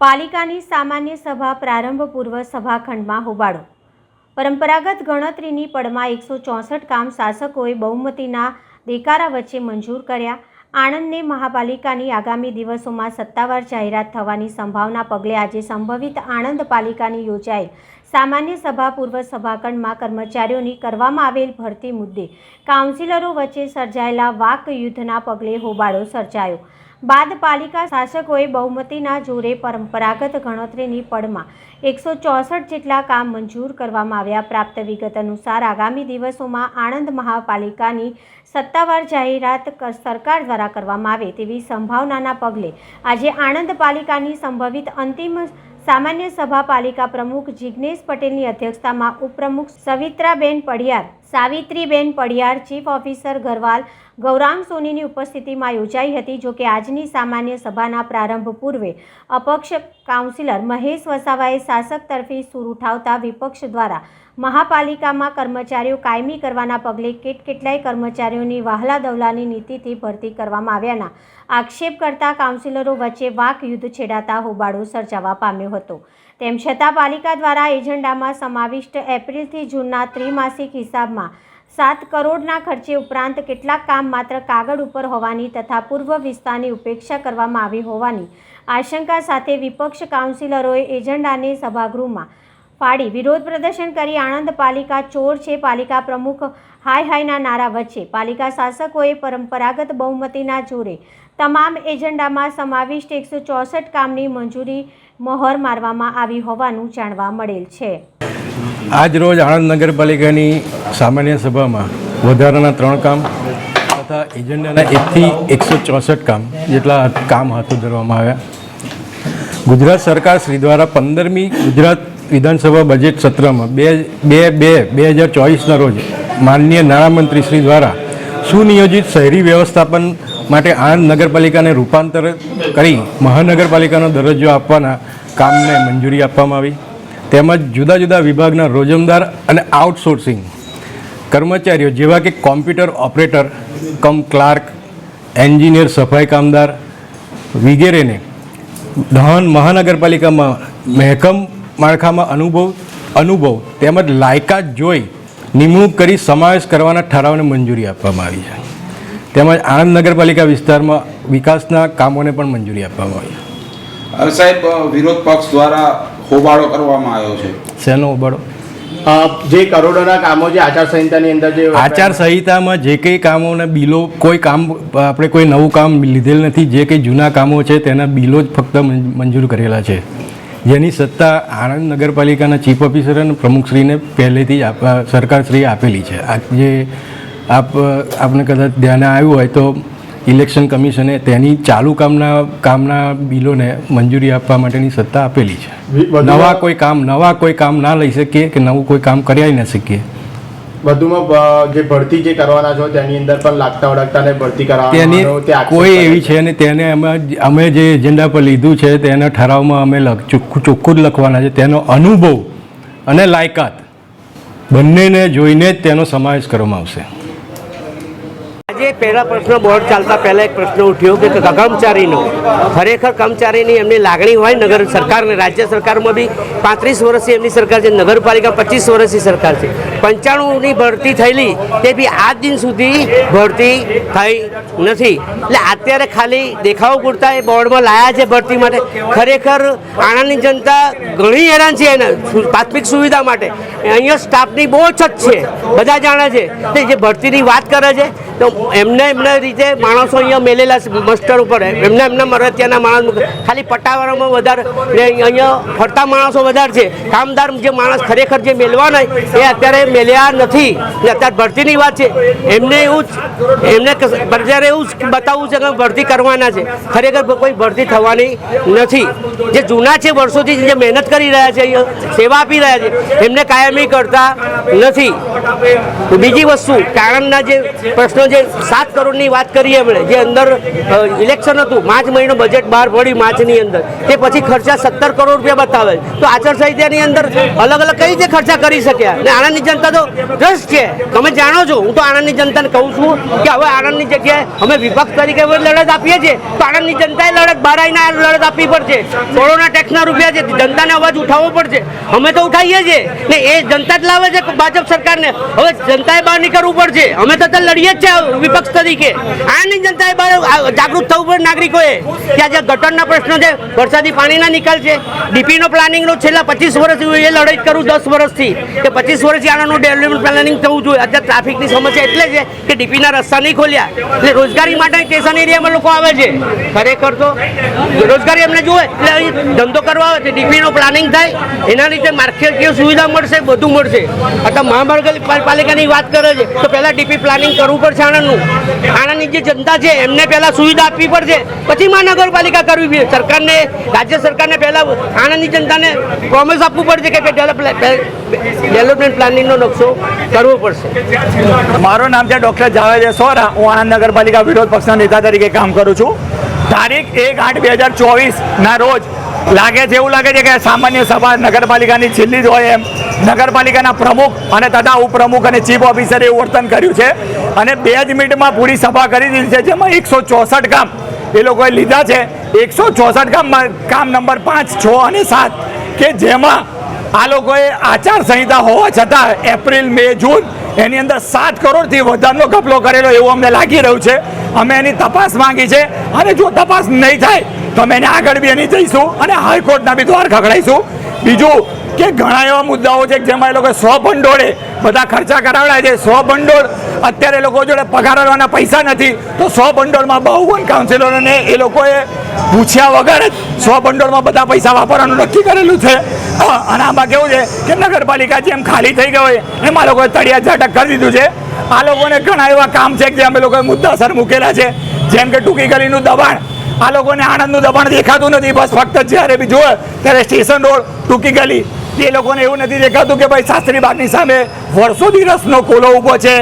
પાલિકાની સામાન્ય સભા પ્રારંભ પૂર્વ સભાખંડમાં હોબાળો. પરંપરાગત ગણતરીની પળમાં એકસો ચોસઠ કામ શાસકોએ બહુમતીના દેકારા વચ્ચે મંજૂર કર્યા. આણંદને મહાપાલિકાની આગામી દિવસોમાં સત્તાવાર જાહેરાત થવાની સંભાવના પગલે આજે સંભવિત આણંદ પાલિકાની યોજાયેલ સામાન્ય સભા પૂર્વ સભાખંડમાં કર્મચારીઓની કરવામાં આવેલ ભરતી મુદ્દે કાઉન્સિલરો વચ્ચે સર્જાયેલા વાક યુદ્ધના પગલે હોબાળો સર્જાયો. બાદ પાલિકા શાસકોએ બહુમતીના જોરે પરંપરાગત ગણતરીની પળમાં એકસો ચોસઠ જેટલા કામ મંજૂર કરવામાં આવ્યા. પ્રાપ્ત વિગત અનુસાર આગામી દિવસોમાં આણંદ મહાપાલિકાની સત્તાવાર જાહેરાત સરકાર દ્વારા કરવામાં આવે તેવી સંભાવનાના પગલે આજે આણંદ પાલિકાની સંભવિત અંતિમ સામાન્ય સભા પાલિકા પ્રમુખ જિજ્ઞેશ પટેલની અધ્યક્ષતામાં ઉપપ્રમુખ સવિત્રાબેન પડિયાર, સાવિત્રીબેન પડિયાર, ચીફ ઓફિસર ગરવાલ ગૌરાંગ સોનીની ઉપસ્થિતિમાં યોજાઈ હતી જોકે આજની સામાન્ય સભાના પ્રારંભ પૂર્વે અપક્ષ કાઉન્સિલર મહેશ વસાવાએ શાસક તરફી સૂર ઉઠાવતા વિપક્ષ દ્વારા મહાપાલિકામાં કર્મચારીઓ કાયમી કરવાના પગલે કેટ કેટલાય કર્મચારીઓની વહાલા દવલાની નીતિથી ભરતી કરવામાં આવ્યાના આક્ષેપ કરતા કાઉન્સિલરો વચ્ચે વાક યુદ્ધ છેડાતા હોબાળો સર્જાવા પામ્યો હતો. તેમ છતાં પાલિકા દ્વારા એજન્ડામાં સમાવિષ્ટ એપ્રિલથી જૂનના ત્રિમાસિક હિસાબમાં સાત કરોડના ખર્ચે ઉપરાંત કેટલાક કામ માત્ર કાગળ ઉપર હોવાની તથા પૂર્વ વિસ્તારની ઉપેક્ષા કરવામાં આવી હોવાની આશંકા સાથે વિપક્ષ કાઉન્સિલરોએ એજન્ડાને સભાગૃહમાં ફાડી વિરોધ પ્રદર્શન કરી આણંદ પાલિકા ચોર છે. પાલિકા પ્રમુખ હાય હાયના નારા વચ્ચે પાલિકા શાસકોએ પરંપરાગત બહુમતીના જોરે તમામ એજન્ડામાં સમાવિષ્ટ એકસો ચોસઠ કામની મંજૂરી મહોર મારવામાં આવી હોવાનું જાણવા મળેલ છે. આજ રોજ આણંદ નગરપાલિકાની સામાન્ય સભામાં વધારાના ત્રણ કામ તથા એજન્ડાના એકથી એકસો ચોસઠ કામ જેટલા કામ હાથ ધરવામાં આવ્યા. ગુજરાત સરકાર શ્રી દ્વારા પંદરમી ગુજરાત વિધાનસભા બજેટ સત્રમાં બે બે બે બે હજાર ચોવીસના રોજ માનનીય નાણામંત્રી શ્રી દ્વારા સુનિયોજિત શહેરી વ્યવસ્થાપન માટે આણંદ નગરપાલિકાને રૂપાંતર કરી મહાનગરપાલિકાનો દરજ્જો આપવાના કામને મંજૂરી આપવામાં આવી. તેમજ જુદા જુદા વિભાગના રોજમદાર અને આઉટસોર્સિંગ કર્મચારીઓ જેવા કે computer operator, cum clerk, engineer, સફાઈ કામદાર વગેરેને દહન મહાનગરપાલિકામાં મહેકમ માળખામાં અનુભવ અનુભવ તેમજ લાયકાત જોઈ નિમણૂક કરી સમાવેશ કરવાના ઠરાવને મંજૂરી આપવામાં આવી છે. તેમજ આણંદ નગરપાલિકા વિસ્તારમાં વિકાસના કામોને પણ મંજૂરી આપવામાં આવી છે. સાહેબ વિરોધ પક્ષ દ્વારા હોબાળો કરવામાં આવ્યો છે. શેનો હોબાળો? જે કરોડોના કામો જે આચારસંહિતાની અંદર જે આચાર સંહિતામાં જે કંઈ કામોને બિલો કોઈ કામ આપણે કોઈ નવું કામ લીધેલ નથી જે કંઈ જૂના કામો છે તેના બિલો જ ફક્ત મંજૂર કરેલા છે. જેની સત્તા આણંદ નગરપાલિકાના ચીફ ઓફિસર અને પ્રમુખશ્રીને પહેલેથી જ આપ સરકારશ્રીએ આપેલી છે. આ જે આપ આપને કદાચ ધ્યાને આવ્યું હોય તો ઇલેક્શન કમિશને તેની ચાલુ કામના કામના બિલોને મંજૂરી આપવા માટેની સત્તા આપેલી છે. નવા કોઈ કામ નવા કોઈ કામ ના લઈ શકીએ કે નવું કોઈ કામ કરાવી ના શકીએ. વધુમાં જે ભરતી જે કરવાના છો તેની અંદર પણ લાગતા વળગતાને ભરતી આક્ષેપ કોઈ એવી છે. ને તેને અમે અમે જે એજન્ડા પર લીધું છે તેના ઠરાવમાં અમે ચોખ્ખું ચોખ્ખું જ લખવાના છે. તેનો અનુભવ અને લાયકાત બંનેને જોઈને જ તેનો સમાવેશ કરવામાં આવશે. આજે પહેલા પ્રશ્ન બોર્ડ ચાલતા પહેલા એક પ્રશ્ન ઉઠ્યો કે કર્મચારીનો ખરેખર કર્મચારીની એમની લાગણી હોય નગર સરકારને રાજ્ય સરકારમાં બી પાંત્રીસ વર્ષથી એમની સરકાર છે, નગરપાલિકા પચીસ વર્ષની સરકાર છે. પંચાણુંની ભરતી થયેલી તે બી આજ દિન સુધી ભરતી થઈ નથી. એટલે અત્યારે ખાલી દેખાવ પૂરતા એ બોર્ડમાં લાયા છે ભરતી માટે. ખરેખર આણંદની જનતા ઘણી હેરાન છે એના પ્રાથમિક સુવિધા માટે. અહીંયા સ્ટાફની બહુ જ છે. બધા જાણે છે. તે જે ભરતીની વાત કરે છે તો એમને એમને રીતે માણસો અહીંયા મેલેલા મસ્ટર ઉપર. એમને એમના મરતિયાના માણસ ખાલી પટાવાળામાં વધારે ને અહીંયા ફરતા માણસો વધારે છે. કામદાર જે માણસ ખરેખર જે મેળવાના એ અત્યારે મેલ્યા નથી. ને અત્યારે ભરતીની વાત છે. એમને એવું જ, એમને અત્યારે એવું જ બતાવવું છે કે ભરતી કરવાના છે. ખરેખર કોઈ ભરતી થવાની નથી. જે જૂના છે વર્ષોથી જે મહેનત કરી રહ્યા છે સેવા આપી રહ્યા છે, એમને કાયમી કરતા નથી. બીજી વસ્તુ કારણના જે પ્રશ્નો જે સાત કરોડની વાત કરીએ આપણે, જે અંદર ઇલેક્શન હતું, માર્ચ મહિનો બજેટ બહાર પડ્યું માર્ચની અંદર. તે પછી ખર્ચા સત્તર કરોડ રૂપિયા બતાવે. તો આચારસંહિતાની અંદર અલગ અલગ કઈ રીતે ખર્ચા કરી શક્યા? ને આણંદની જનતા તો રસ છે. તમે જાણો છો, હું તો આણંદની જનતાને કહું છું કે હવે આણંદની જગ્યાએ અમે વિપક્ષ તરીકે લડત આપીએ છીએ. તો આણંદની જનતાએ લડત બહાર આવીને લડત આપવી પડશે. કોરોના ટેક્સના રૂપિયા છે, જનતાને અવાજ ઉઠાવવો પડશે. અમે તો ઉઠાવીએ છીએ. ને એ જનતા જ લાવે છે ભાજપ સરકારને. હવે જનતાએ બહાર નીકળવું પડશે. અમે તો લડીએ જ છે વિપક્ષ તરીકે. આની જનતાએ જાગૃત થવું પડે નાગરિકોએ. કે આ જે ગટરના પ્રશ્નો છે, વરસાદી પાણીના નિકાલ છે. ડીપીનો પ્લાનિંગનો છેલ્લા પચીસ વર્ષથી એ લડાઈ કરું દસ વર્ષથી. કે પચીસ વર્ષથી આનાનું ડેવલપમેન્ટ પ્લાનિંગ થવું જોઈએ. અત્યારે ટ્રાફિકની સમસ્યા એટલે છે કે ડીપીના રસ્તા નહીં ખોલ્યા. એટલે રોજગારી માટે સ્ટેશન એરિયામાં લોકો આવે છે. ખરેખર તો રોજગારી એમને જુએ. એટલે અહીં ધંધો કરવા આવે છે. ડીપીનો પ્લાનિંગ થાય. એના લીધે માર્કેટની સુવિધા મળશે, બધું મળશે. અથવા મહાનગરપાલિકાની વાત કરે છે. તો પહેલાં ડીપી પ્લાનિંગ કરવું પડશે આણંદનું. આણંદની જે જનતા છે, એમને પહેલાં સુવિધા આપવી પડશે. પછી મહાનગરપાલિકા કરવી પડે. સરકારને, રાજ્ય સરકારને પહેલાં આણંદની જનતાને પ્રોમિસ આપવું પડશે કે ડેવલપમેન્ટ પ્લાનિંગનો નકશો કરવો પડશે. મારું નામ છે ડૉક્ટર જાવેદ સોરા હું આણંદ નગરપાલિકા વિરોધ પક્ષના નેતા તરીકે કામ કરું છું. તારીખ એક આઠ બે હજાર ચોવીસના રોજ લાગે છે, એવું લાગે છે કે સામાન્ય સભા નગરપાલિકાની છેલ્લી જ હોય એમ. નગરપાલિકાના પ્રમુખ અને તથા ઉપપ્રમુખ અને ચીફ ઓફિસરે એવું વર્તન કર્યું છે. અને બે જ મિનિટમાં પૂરી સભા કરી દીધી છે, જેમાં એકસો ચોસઠ કામ એ લોકોએ લીધા છે. એકસો ચોસઠ કામમાં કામ નંબર પાંચ, છ અને સાત, કે જેમાં આ લોકોએ આચાર સંહિતા હોવા છતાં એપ્રિલ, મે, જૂન એની અંદર સાત કરોડથી વધારનો ઘપલો કરેલો એવું અમને લાગી રહ્યું છે. અમે એની તપાસ માંગી છે. અને જો તપાસ નહીં થાય તો અમે એને આગળ બી એની જઈશું અને હાઈકોર્ટના બી દ્વાર ખખડાઈશું બીજું કે ઘણા એવા મુદ્દાઓ છે જેમાં એ લોકો સો ભંડોળે બધા ખર્ચા કરાવડાય છે. સો ભંડોળ અત્યારે લોકો જોડે પગાર કરવાના પૈસા નથી. તો સો ભંડોળમાં બહુવન કાઉન્સિલરોને એ લોકોએ પૂછ્યા વગર જ સો ભંડોળમાં બધા પૈસા વાપરવાનું નક્કી કરેલું છે. અને આમાં કેવું છે કે નગરપાલિકા જેમ ખાલી થઈ ગઈ હોય, એમાં લોકોએ તળિયા ઝાટક કરી દીધું છે. આ લોકોને ઘણા એવા કામ છે જે અમે લોકોએ મુદ્દાસર મૂકેલા છે. જેમ કે ટૂંકી ગલીનું દબાણ આ લોકોને આણંદનું દબાણ દેખાતું નથી. બસ ફક્ત જ્યારે બી જોવે ત્યારે સ્ટેશન રોડ ટૂંકી ગલી. એ લોકોને એવું નથી દેખાતું કે ભાઈ શાસ્ત્રી બાગની સામે વર્ષોથી રસનો કોલો ઊભો છે.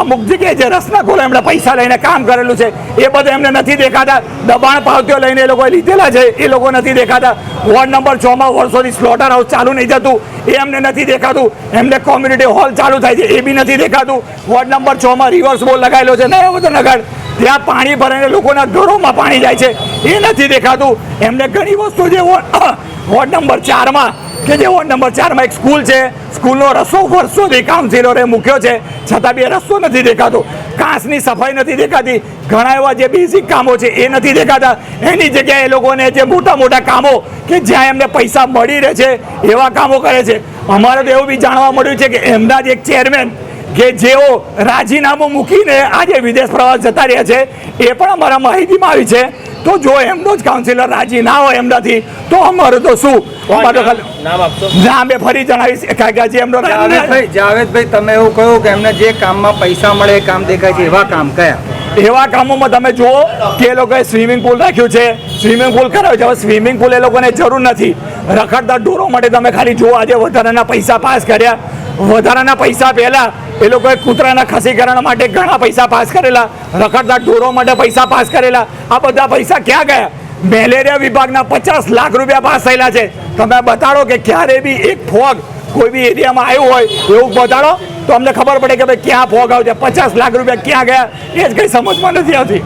અમુક જગ્યાએ જે રસના કોલો એમણે પૈસા લઈને કામ કરેલું છે, એ બધું એમને નથી દેખાતા. દબાણ પાવતીઓ લઈને એ લોકોએ લીધેલા છે, એ લોકો નથી દેખાતા. વોર્ડ નંબર છમાં વર્ષોથી સ્લોટર હાઉસ ચાલુ નહીં થતું. એ એમને નથી દેખાતું. એમને કોમ્યુનિટી હોલ ચાલુ થાય છે, એ બી નથી દેખાતું. વોર્ડ નંબર છમાં રિવર્સ બોલ લગાવેલો છે. નવો બધો નગર ત્યાં પાણી ભરાઈને લોકોના ઘરોમાં પાણી જાય છે. એ નથી દેખાતું. એમને ઘણી વસ્તુ જે વોર્ડ નંબર ચારમાં. કે જે વોર્ડ નંબર ચારમાં એક સ્કૂલ છે. સ્કૂલનો રસ્તો વર્ષોથી કાઉન્સિલરે મૂક્યો છે. છતાં બી રસ્તો નથી દેખાતો. કાંસની સફાઈ નથી દેખાતી. ઘણા એવા જે બેઝિક કામો છે, એ નથી દેખાતા. એની જગ્યાએ એ લોકોને જે મોટા મોટા કામો કે જ્યાં એમને પૈસા મળી રહે છે, એવા કામો કરે છે. અમારે તો એવું બી જાણવા મળ્યું છે કે એમના જ એક ચેરમેન કે જેઓ રાજીનામું મૂકીને આજે વિદેશ પ્રવાસ જતા રહ્યા છે એ પણ અમારા માહિતીમાં આવી છે. તો જો એમનો જ કાઉન્સિલર રાજી ના હોય એમનાથી તો અમારે તો શું? અમારે તો ખાલી ફરી જણાવીશ કારણ કે હજી એમનો જાવેદભાઈ જાવેદભાઈ તમે એવું કહ્યું કે એમને જે કામમાં પૈસા મળે એ કામ દેખાય છે એવા કામ કયા? એવા કામોમાં તમે જુઓ કે એ લોકોએ સ્વિમિંગ પુલ રાખ્યું છે. સ્વિમિંગ પુલ કરાવ્યું છે હવે સ્વિમિંગ પુલ એ લોકોને જરૂર નથી. રખડતા ઢોરો માટે તમે ખાલી જુઓ આજે વધારાના પૈસા પાસ કર્યા. વધારાના પૈસા પહેલા એ લોકોએ કૂતરાના ખસીકરણ માટે ઘણા પૈસા પાસ કરેલા, રખડતા ઢોરો માટે પૈસા પાસ કરેલા. આ બધા પૈસા ક્યાં ગયા? મેલેરિયા વિભાગના પચાસ લાખ રૂપિયા પાસ થયેલા છે. તમે બતાડો કે ક્યારે બી એક ફોગ કોઈ બી એરિયામાં આવ્યું હોય, એવું બતાડો તો અમને ખબર પડે કે ભાઈ ક્યાં ફોગ આવ્યો છે પચાસ લાખ રૂપિયા ક્યાં ગયા? એ જ કંઈ સમજમાં નથી આવતી.